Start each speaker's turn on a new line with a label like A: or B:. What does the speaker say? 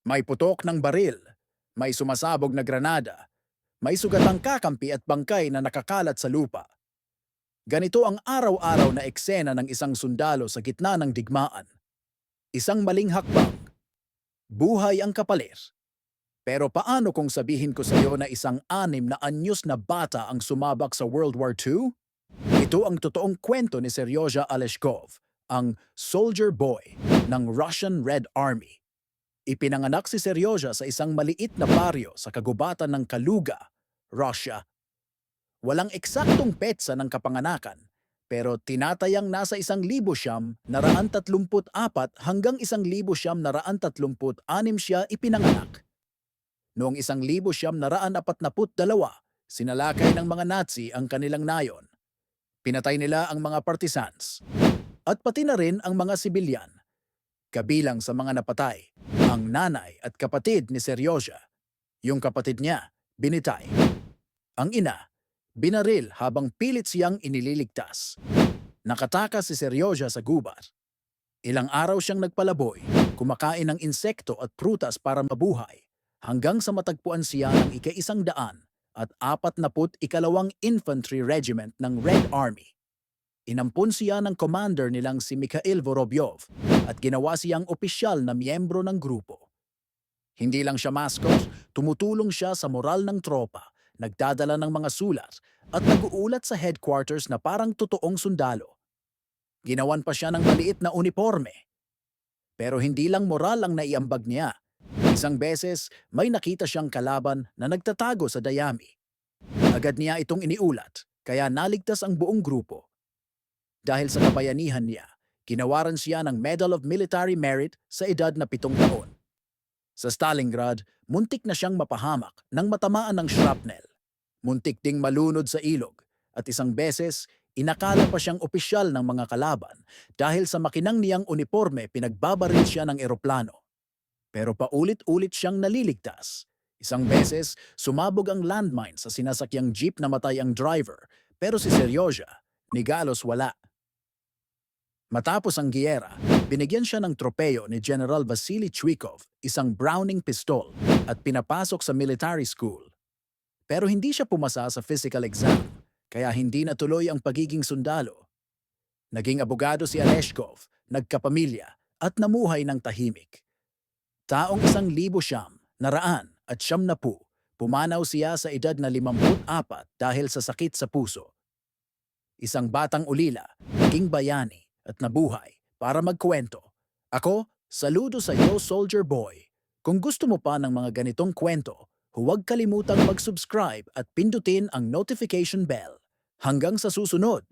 A: May putok ng baril, may sumasabog na granada, may sugatang kakampi at bangkay na nakakalat sa lupa. Ganito ang araw-araw na eksena ng isang sundalo sa gitna ng digmaan. Isang maling hakbang. Buhay ang kapalit. Pero paano kung sabihin ko sa iyo na isang anim na anyos na bata ang sumabak sa World War II? Ito ang totoong kwento ni Seryoja Aleshkov, ang soldier boy ng Russian Red Army. Ipinanganak si Seryoja sa isang maliit na baryo sa kagubatan ng Kaluga, Russia. Walang eksaktong petsa ng kapanganakan, pero tinatayang nasa isang libo siyam naraan tatlumput apat hanggang isang libo siyam naraan tatlumput anim siya ipinanganak. Noong isang libo siyam naraan apat naput dalawa, sinalakay ng mga Nazi ang kanilang nayon. Pinatay nila ang mga partisans. At pati na rin ang mga sibilyan. Kabilang sa mga napatay, ang nanay at kapatid ni Seryoja. Yung kapatid niya, binitay. Ang ina, binaril habang pilit siyang inililigtas. Nakatakas si Seryoja sa gubat. Ilang araw siyang nagpalaboy, kumakain ng insekto at prutas para mabuhay, hanggang sa matagpuan siya ng ika-isang daan at apat na put ikalawang Infantry Regiment ng Red Army. Inampun siya ng commander nilang si Mikhail Vorobyov at ginawa siyang opisyal na miyembro ng grupo. Hindi lang siya mascot, tumutulong siya sa moral ng tropa, nagdadala ng mga sulat at nag-uulat sa headquarters na parang totoong sundalo. Ginawan pa siya ng maliit na uniforme. Pero hindi lang moral ang naiambag niya. Isang beses, may nakita siyang kalaban na nagtatago sa dayami. Agad niya itong iniulat, kaya naligtas ang buong grupo. Dahil sa kabayanihan niya, ginawaran siya ng Medal of Military Merit sa edad na pitong taon. Sa Stalingrad, muntik na siyang mapahamak nang matamaan ng shrapnel. Muntik ding malunod sa ilog at isang beses, inakala pa siyang opisyal ng mga kalaban dahil sa makinang niyang uniforme pinagbabaril siya ng eroplano. Pero paulit-ulit siyang naliligtas. Isang beses, sumabog ang landmine sa sinasakyang jeep na matay ang driver, pero si Seryoja, ni Galos wala. Matapos ang giyera, binigyan siya ng tropeyo ni General Vasily Chwikov, isang Browning pistol, at pinapasok sa military school. Pero hindi siya pumasa sa physical exam, kaya hindi natuloy ang pagiging sundalo. Naging abogado si Aleshkov, nagkapamilya, at namuhay ng tahimik. Taong isang libo siyam, naraan at siyam na pu, pumanaw siya sa edad na 54 dahil sa sakit sa puso. Isang batang ulila, naging bayani at nabuhay para magkwento. Ako, saludo sa iyo Soldier Boy. Kung gusto mo pa ng mga ganitong kwento, huwag kalimutang mag-subscribe at pindutin ang notification bell. Hanggang sa susunod!